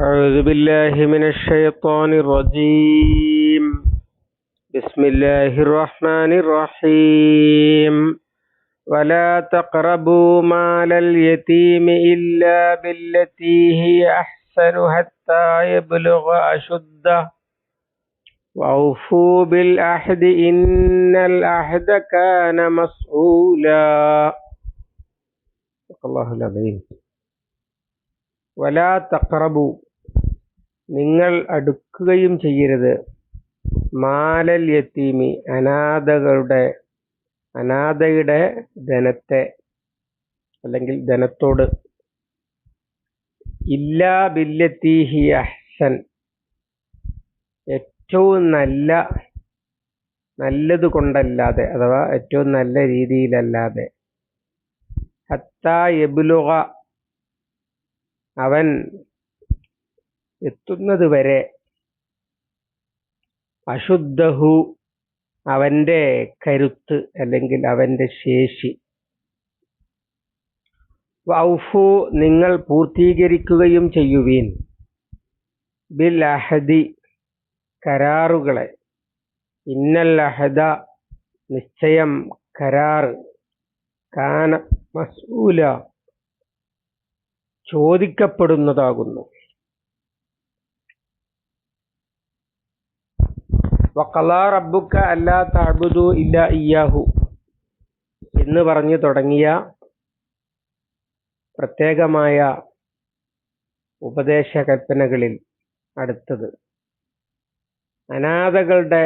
أعوذ بالله من الشيطان الرجيم. بسم الله الرحمن الرحيم. ولا تقربوا مال اليتيم إلا بالتي هي أحسن حتى يبلغ أشده. وأوفوا بالعهد إن العهد كان مسؤولا. الله العظيم. വലാ തക്രബു നിങ്ങൾ അടുക്കുകയും ചെയ്യരുത്. മാലൽ യത്തീമി അനാഥകളുടെ അനാഥയുടെ ധനത്തെ അല്ലെങ്കിൽ ധനത്തോട്. ഇല്ലാ ബില്ലത്തീഹി അഹ്സൻ. ഏറ്റവും നല്ല നല്ലത് കൊണ്ടല്ലാതെ അഥവാ ഏറ്റവും നല്ല രീതിയിലല്ലാതെ. ഹത്താ യബുലുക അവൻ എത്തുന്നത് വരെ അശുദ്ധഹു അവന്റെ കരുത്ത് അല്ലെങ്കിൽ അവന്റെ ശേഷി. വൗഫു നിങ്ങൾ പൂർത്തീകരിക്കുകയും ചെയ്യുവീൻ. ബിൽ അഹദി കരാറുകളെ. ഇന്നൽ അഹദ നിശ്ചയം കരാറ്. കാന മസൂല. ചോദിക്കപ്പെടുന്നതാകുന്നു. വഖലാ റബ്ബുക്ക അല്ലാ തഅബുദു ഇല്ല ഇയ്യാഹു എന്ന് പറഞ്ഞു തുടങ്ങിയ പ്രത്യേകമായ ഉപദേശ കൽപ്പനകളിൽ അടുത്തത്. അനാഥകളുടെ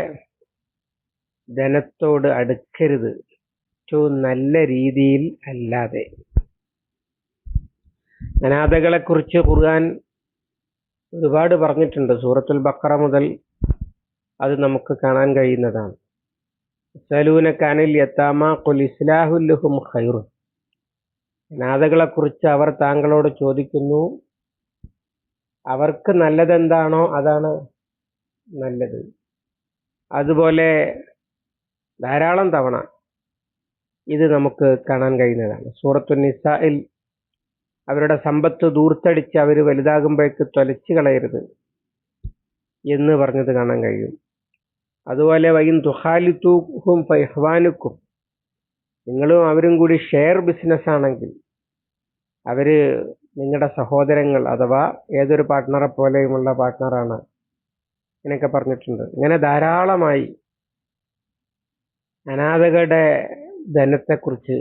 ധനത്തോട് അടുക്കരുത്. ഏറ്റവും നല്ല രീതിയിൽ അല്ലാതെ. അനാഥകളെ കുറിച്ച് ഖുർആൻ ഒരുപാട് പറഞ്ഞിട്ടുണ്ട്. സൂറത്തുൽ ബക്കറ മുതൽ അത് നമുക്ക് കാണാൻ കഴിയുന്നതാണ്. സലൂന കാനിൽ യത്താമ കുൽ ഇസ്ലാഹുല്ലുഹും ഖൈറു അനാഥകളെ കുറിച്ച് അവർ താങ്കളോട് ചോദിക്കുന്നു അവർക്ക് നല്ലതെന്താണോ അതാണ് നല്ലത്. അതുപോലെ ധാരാളം തവണ ഇത് നമുക്ക് കാണാൻ കഴിയുന്നതാണ്. സൂറത്തുൽ നിസായിൽ അവരുടെ സമ്പത്ത് ദൂർത്തടിച്ച് അവർ വലുതാകുമ്പോഴേക്ക് തൊലച്ചു കളയരുത് എന്ന് പറഞ്ഞത് കാണാൻ കഴിയും. അതുപോലെ വൈൻ തുഹാലിത്തൂഹും ഫൈഹ്വാനുക്കും. നിങ്ങളും അവരും കൂടി ഷെയർ ബിസിനസ് ആണെങ്കിൽ അവർ നിങ്ങളുടെ സഹോദരങ്ങൾ അഥവാ ഏതൊരു പാർട്ട്ണറെ പോലെയുമുള്ള പാർട്ട്ണറാണ് ഇങ്ങനെയൊക്കെ പറഞ്ഞിട്ടുണ്ട്. ഇങ്ങനെ ധാരാളമായി അനാഥകളുടെ ധനത്തെക്കുറിച്ച്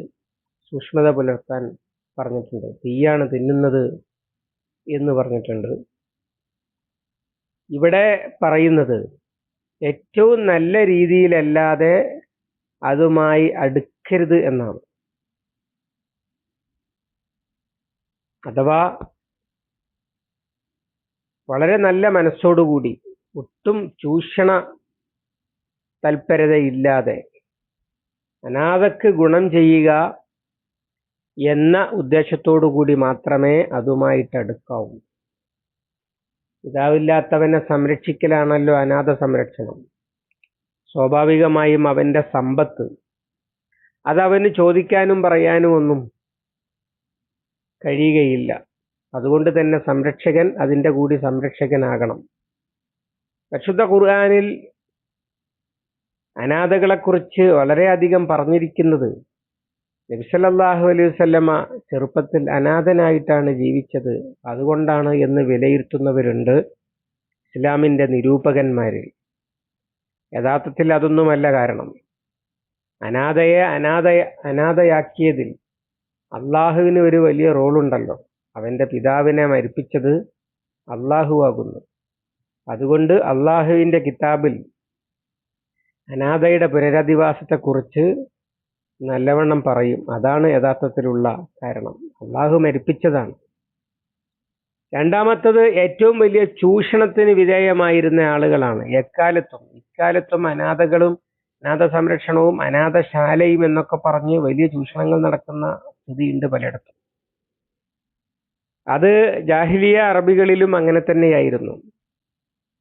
സൂക്ഷ്മത പുലർത്താൻ പറഞ്ഞിട്ടുണ്ട്. തീയാണ് തിന്നുന്നത് എന്ന് പറഞ്ഞിട്ടുണ്ട്. ഇവിടെ പറയുന്നത് ഏറ്റവും നല്ല രീതിയിലല്ലാതെ അതുമായി അടുക്കരുത് എന്നാണ്. അഥവാ വളരെ നല്ല മനസ്സോടുകൂടി ഒട്ടും ചൂഷണ തൽപരതയില്ലാതെ അനാഥക്ക് ഗുണം ചെയ്യുക എന്ന ഉദ്ദേശത്തോടു കൂടി മാത്രമേ അതുമായിട്ട് അടുക്കാവൂ പിതാവില്ലാത്തവനെ സംരക്ഷിക്കലാണല്ലോ അനാഥ സംരക്ഷണം. സ്വാഭാവികമായും അവന്റെ സമ്പത്ത്. അതവന് ചോദിക്കാനും പറയാനും ഒന്നും കഴിയുകയില്ല. അതുകൊണ്ട് തന്നെ സംരക്ഷകൻ അതിന്റെ കൂടി സംരക്ഷകനാകണം. പരിശുദ്ധ ഖുർആാനിൽ അനാഥകളെക്കുറിച്ച് വളരെയധികം പറഞ്ഞിരിക്കുന്നത് നബിസല്ലാഹു അലൈഹി വസല്ലമ ചെറുപ്പത്തിൽ അനാഥനായിട്ടാണ് ജീവിച്ചത്. അതുകൊണ്ടാണ് എന്ന് വിലയിരുത്തുന്നവരുണ്ട് ഇസ്ലാമിന്റെ നിരൂപകന്മാരിൽ. യഥാർത്ഥത്തിൽ അതൊന്നുമല്ല കാരണം. അനാഥയെ അനാഥ അനാഥയാക്കിയതിൽ അള്ളാഹുവിന് ഒരു വലിയ റോളുണ്ടല്ലോ. അവന്റെ പിതാവിനെ മരിപ്പിച്ചത് അള്ളാഹു ആകുന്നു. അതുകൊണ്ട് അള്ളാഹുവിന്റെ കിതാബിൽ അനാഥയുടെ പുനരധിവാസത്തെക്കുറിച്ച് നല്ലവണ്ണം പറയും. അതാണ് യഥാർത്ഥത്തിലുള്ള കാരണം. അള്ളാഹു മരിപ്പിച്ചതാണ്. രണ്ടാമത്തത് ഏറ്റവും വലിയ ചൂഷണത്തിന് വിധേയമായിരുന്ന ആളുകളാണ്. എക്കാലത്തും ഇക്കാലത്തും അനാഥകളും അനാഥ സംരക്ഷണവും അനാഥശാലയും എന്നൊക്കെ പറഞ്ഞ് വലിയ ചൂഷണങ്ങൾ നടക്കുന്ന സ്ഥിതിയുണ്ട് പലയിടത്തും. അത് ജാഹിലിയ അറബികളിലും അങ്ങനെ തന്നെയായിരുന്നു.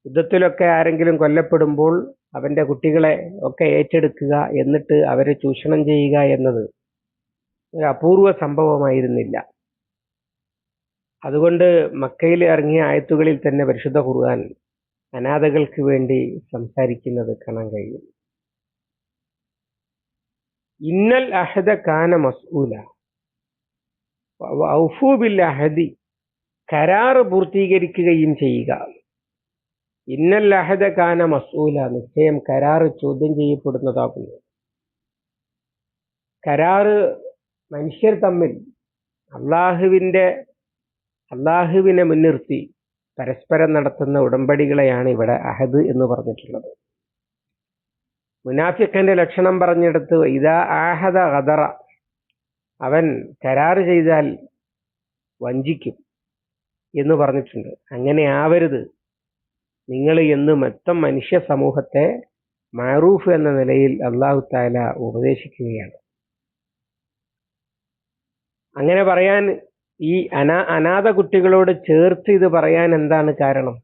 യുദ്ധത്തിലൊക്കെ ആരെങ്കിലും കൊല്ലപ്പെടുമ്പോൾ അവന്റെ കുട്ടികളെ ഒക്കെ ഏറ്റെടുക്കുക എന്നിട്ട് അവരെ ചൂഷണം ചെയ്യുക എന്നത് ഒരു അപൂർവ സംഭവമായിരുന്നില്ല. അതുകൊണ്ട് മക്കയിൽ ഇറങ്ങിയ ആയത്തുകളിൽ തന്നെ പരിശുദ്ധ ഖുർആൻ അനാഥകൾക്ക് വേണ്ടി സംസാരിക്കുന്നത് കാണാൻ കഴിയും. ഇന്നൽ അഹദ കാന മസ്ഊല. ഔഫൂബിൽ അഹദി. കരാറ് പൂർത്തീകരിക്കുകയും ചെയ്യുക. ഇന്നൽ അഹദ കാന മസൂല നിശ്ചയം കരാറ് ചോദ്യം ചെയ്യപ്പെടുന്നതാകുന്നു. കരാറ് മനുഷ്യർ തമ്മിൽ അള്ളാഹുവിന്റെ അള്ളാഹുവിനെ മുൻനിർത്തി പരസ്പരം നടത്തുന്ന ഉടമ്പടികളെയാണ് ഇവിടെ അഹദ് എന്ന് പറഞ്ഞിട്ടുള്ളത്. മുനാഫിഖന്റെ ലക്ഷണം പറഞ്ഞെടുത്ത് ഇതാ ആഹദ ഖദറ അവൻ കരാറ് ചെയ്താൽ വഞ്ചിക്കും എന്ന് പറഞ്ഞിട്ടുണ്ട്. അങ്ങനെ ആവരുത്. നിങ്ങൾ എന്ന് മൊത്തം മനുഷ്യ സമൂഹത്തെ മാറൂഫ് എന്ന നിലയിൽ അള്ളാഹു താല ഉപദേശിക്കുകയാണ്. അങ്ങനെ പറയാൻ ഈ അനാ അനാഥ കുട്ടികളോട് ചേർത്ത് ഇത് പറയാൻ എന്താണ് കാരണം?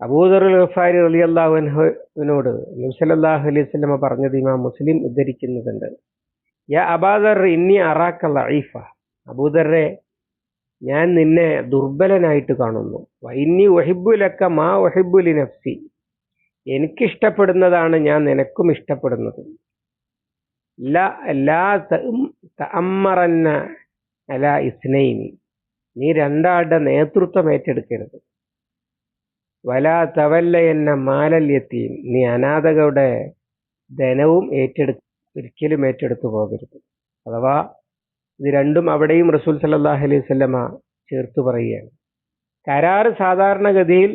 അബൂദർ ഗഫാരി അലി അള്ളാഹുവിനോട് നബ്സലല്ലാഹു അലൈഹി സ്വലമ പറഞ്ഞത് ഇമാം മുസ്ലിം ഉദ്ധരിക്കുന്നുണ്ട് യാ അബാദർ ഇന്നി അറാക്ക ലൈഫ അബൂദറെ ഞാൻ നിന്നെ ദുർബലനായിട്ട് കാണുന്നു. വൈന്നി ഒഹിബുലക്ക മാ ഒഹിബുലി നഫ്സി എനിക്കിഷ്ടപ്പെടുന്നതാണ് ഞാൻ നിനക്കും ഇഷ്ടപ്പെടുന്നത്. തഅമ്മറന്ന അല ഇസ്നൈനി. നീ രണ്ടാളുടെ നേതൃത്വം ഏറ്റെടുക്കരുത്. വല തവല്ല എന്ന മാലല്യത്തെയും നീ അനാഥകളുടെ ധനവും ഏറ്റെടു ഒരിക്കലും ഏറ്റെടുത്തു പോകരുത്. അഥവാ ഇത് രണ്ടും അവിടെയും റസൂൽ സല്ലാഹ് അലൈഹി സ്വല്ലമ ചേർത്ത് പറയുകയാണ്. കരാറ് സാധാരണഗതിയിൽ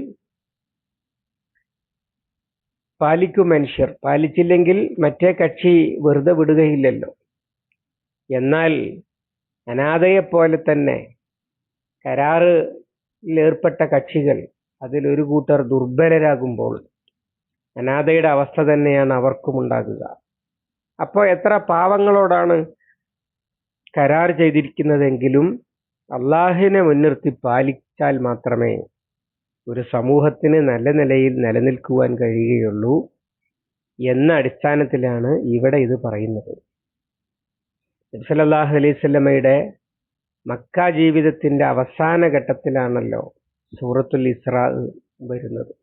പാലിക്കും മനുഷ്യർ. പാലിച്ചില്ലെങ്കിൽ മറ്റേ കക്ഷി വെറുതെ വിടുകയില്ലല്ലോ. എന്നാൽ അനാഥയെപ്പോലെ തന്നെ കരാറിലേർപ്പെട്ട കക്ഷികൾ അതിലൊരു കൂട്ടർ ദുർബലരാകുമ്പോൾ അനാഥയുടെ അവസ്ഥ തന്നെയാണ് അവർക്കും ഉണ്ടാകുക. അപ്പോൾ എത്ര പാവങ്ങളോടാണ് കരാർ ചെയ്തിരിക്കുന്നതെങ്കിലും അള്ളാഹുവിനെ മുൻനിർത്തി പാലിച്ചാൽ മാത്രമേ ഒരു സമൂഹത്തിന് നല്ല നിലയിൽ നിലനിൽക്കുവാൻ കഴിയുകയുള്ളൂ എന്ന അടിസ്ഥാനത്തിലാണ് ഇവിടെ ഇത് പറയുന്നത്. അലൈഹി സ്വല്ലമയുടെ മക്ക ജീവിതത്തിന്റെ അവസാന ഘട്ടത്തിലാണല്ലോ സൂറത്തുൽ ഇസ്ര വരുന്നത്.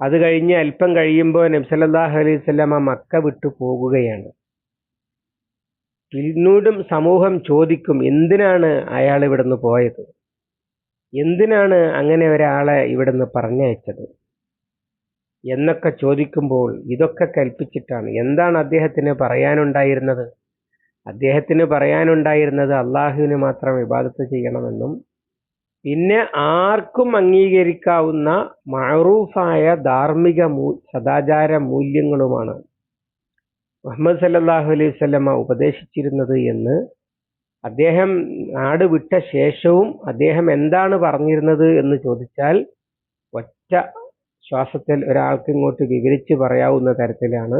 അത് കഴിഞ്ഞ് അല്പം കഴിയുമ്പോൾ നബ്സലല്ലാഹു അലൈഹി സ്വല്ലമ മക്ക വിട്ടു പോകുകയാണ്. പിന്നീടും സമൂഹം ചോദിക്കും എന്തിനാണ് അയാൾ ഇവിടുന്ന് പോയത്? എന്തിനാണ് അങ്ങനെ ഒരാളെ ഇവിടുന്ന് പറഞ്ഞയച്ചത്? എന്നൊക്കെ ചോദിക്കുമ്പോൾ ഇതൊക്കെ കൽപ്പിച്ചിട്ടാണ്. എന്താണ് അദ്ദേഹത്തിന് പറയാനുണ്ടായിരുന്നത്? അദ്ദേഹത്തിന് പറയാനുണ്ടായിരുന്നത് അള്ളാഹുവിന് മാത്രം വിവാദത്ത് ചെയ്യണമെന്നും പിന്നെ ആർക്കും അംഗീകരിക്കാവുന്ന മഅറൂഫായ ധാർമ്മിക സദാചാര മൂല്യങ്ങളുമാണ്. മുഹമ്മദ് സല്ലാഹു അലൈഹി വസല്ലമ ഉപദേശിച്ചിരുന്നത് എന്ന് അദ്ദേഹം നാട് വിട്ട ശേഷവും അദ്ദേഹം എന്താണ് പറഞ്ഞിരുന്നത് എന്ന് ചോദിച്ചാൽ ഒറ്റ ശ്വാസത്തിൽ ഒരാൾക്ക് ഇങ്ങോട്ട് വിവരിച്ച് പറയാവുന്ന തരത്തിലാണ്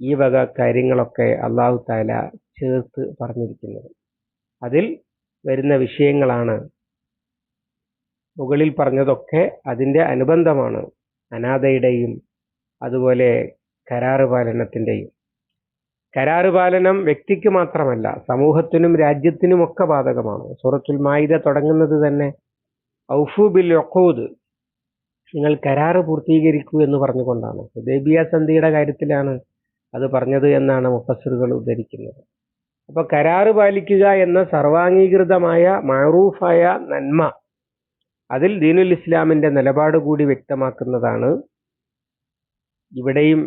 ഈ വക കാര്യങ്ങളൊക്കെ അള്ളാഹു താല ചേർത്ത് പറഞ്ഞിരിക്കുന്നത്. അതിൽ വരുന്ന വിഷയങ്ങളാണ്. മുകളിൽ പറഞ്ഞതൊക്കെ അതിന്റെ അനുബന്ധമാണ്. അനാഥയുടെയും അതുപോലെ കരാറ് പാലനത്തിന്റെയും. കരാറ് പാലനം വ്യക്തിക്ക് മാത്രമല്ല സമൂഹത്തിനും രാജ്യത്തിനുമൊക്കെ ബാധകമാണ്. സൂറത്തുൽ മായിദ തുടങ്ങുന്നത് തന്നെ ഔഫു ബിൽ ഒക്കോദ് നിങ്ങൾ കരാറ് പൂർത്തീകരിക്കൂ എന്ന് പറഞ്ഞുകൊണ്ടാണ്. ഹുദൈബിയ സന്ധിയുടെ കാര്യത്തിലാണ് അത് പറഞ്ഞത് എന്നാണ് മുഫസറുകൾ ഉദ്ധരിക്കുന്നത്. അപ്പോൾ കരാറ് പാലിക്കുക എന്ന സർവാംഗീകൃതമായ മഅറൂഫായ നന്മ അതിൽ ദീനുൽ ഇസ്ലാമിന്റെ നിലപാട് കൂടി വ്യക്തമാക്കുന്നതാണ്. ഇവിടെയും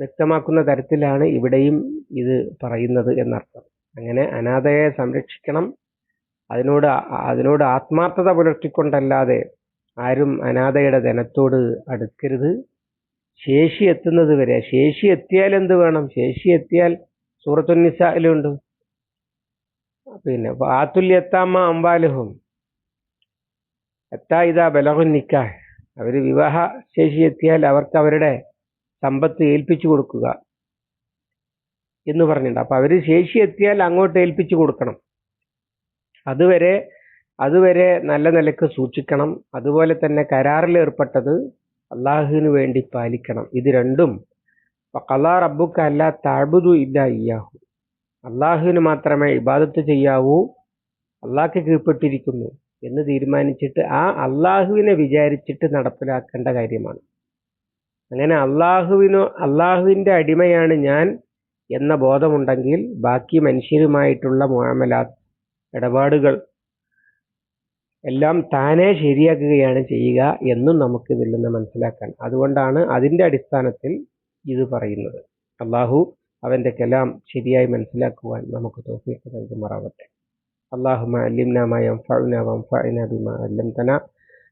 വ്യക്തമാക്കുന്ന തരത്തിലാണ് ഇവിടെയും ഇത് പറയുന്നത് എന്നർത്ഥം. അങ്ങനെ അനാഥയെ സംരക്ഷിക്കണം. അതിനോട് അതിനോട് ആത്മാർത്ഥത പുലർത്തിക്കൊണ്ടല്ലാതെ ആരും അനാഥയുടെ ധനത്തോട് അടുക്കരുത്. ശേഷി എത്തുന്നത് വരെ ശേഷി എത്തിയാൽ എന്ത് വേണം? ശേഷി എത്തിയാൽ സൂറത്തുനിസായിലുണ്ട് പിന്നെ ആത്തുല്യത്താമ്മ അമ്പാലുഹും എത്താ ഇതാ ബലഹുൻ നിക്കാഹ്. അവർ വിവാഹ ശേഷി എത്തിയാൽ അവർക്ക് അവരുടെ സമ്പത്ത് ഏൽപ്പിച്ചു കൊടുക്കുക എന്ന് പറഞ്ഞിട്ടുണ്ട്. അപ്പൊ അവർ ശേഷി എത്തിയാൽ അങ്ങോട്ട് ഏൽപ്പിച്ചു കൊടുക്കണം. അതുവരെ അതുവരെ നല്ല നിലയ്ക്ക് സൂക്ഷിക്കണം. അതുപോലെ തന്നെ കരാറിൽ ഏർപ്പെട്ടത് അള്ളാഹുവിന് വേണ്ടി പാലിക്കണം. ഇത് രണ്ടും കലാ റബ്ബുക്ക് അല്ല താഴ്ബുദു ഇല്ല ഇയാഹു അള്ളാഹുവിന് മാത്രമേ ഇബാദത്ത് ചെയ്യാവൂ അള്ളാഹ്ക്ക് കീഴ്പ്പെട്ടിരിക്കുന്നു എന്ന് തീരുമാനിച്ചിട്ട് ആ അള്ളാഹുവിനെ വിചാരിച്ചിട്ട് നടപ്പിലാക്കേണ്ട കാര്യമാണ്. അങ്ങനെ അള്ളാഹുവിനോ അള്ളാഹുവിന്റെ അടിമയാണ് ഞാൻ എന്ന ബോധമുണ്ടെങ്കിൽ ബാക്കി മനുഷ്യരുമായിട്ടുള്ള മുഅമലാത്ത് ഇടപാടുകൾ എല്ലാം താനെ ശരിയാക്കുകയാണ് ചെയ്യുക എന്നും നമുക്ക് ഇതിൽ നിന്ന് മനസ്സിലാക്കാൻ അതുകൊണ്ടാണ് അതിന്റെ അടിസ്ഥാനത്തിൽ ഇത് പറയുന്നത് അള്ളാഹു അവന്റെ കലാം ശരിയായി മനസ്സിലാക്കുവാൻ നമുക്ക് തോഫീക്ക് നൽകുമാറാവട്ടെ اللهم علمنا ما ينفعنا وانفعنا بما علمتنا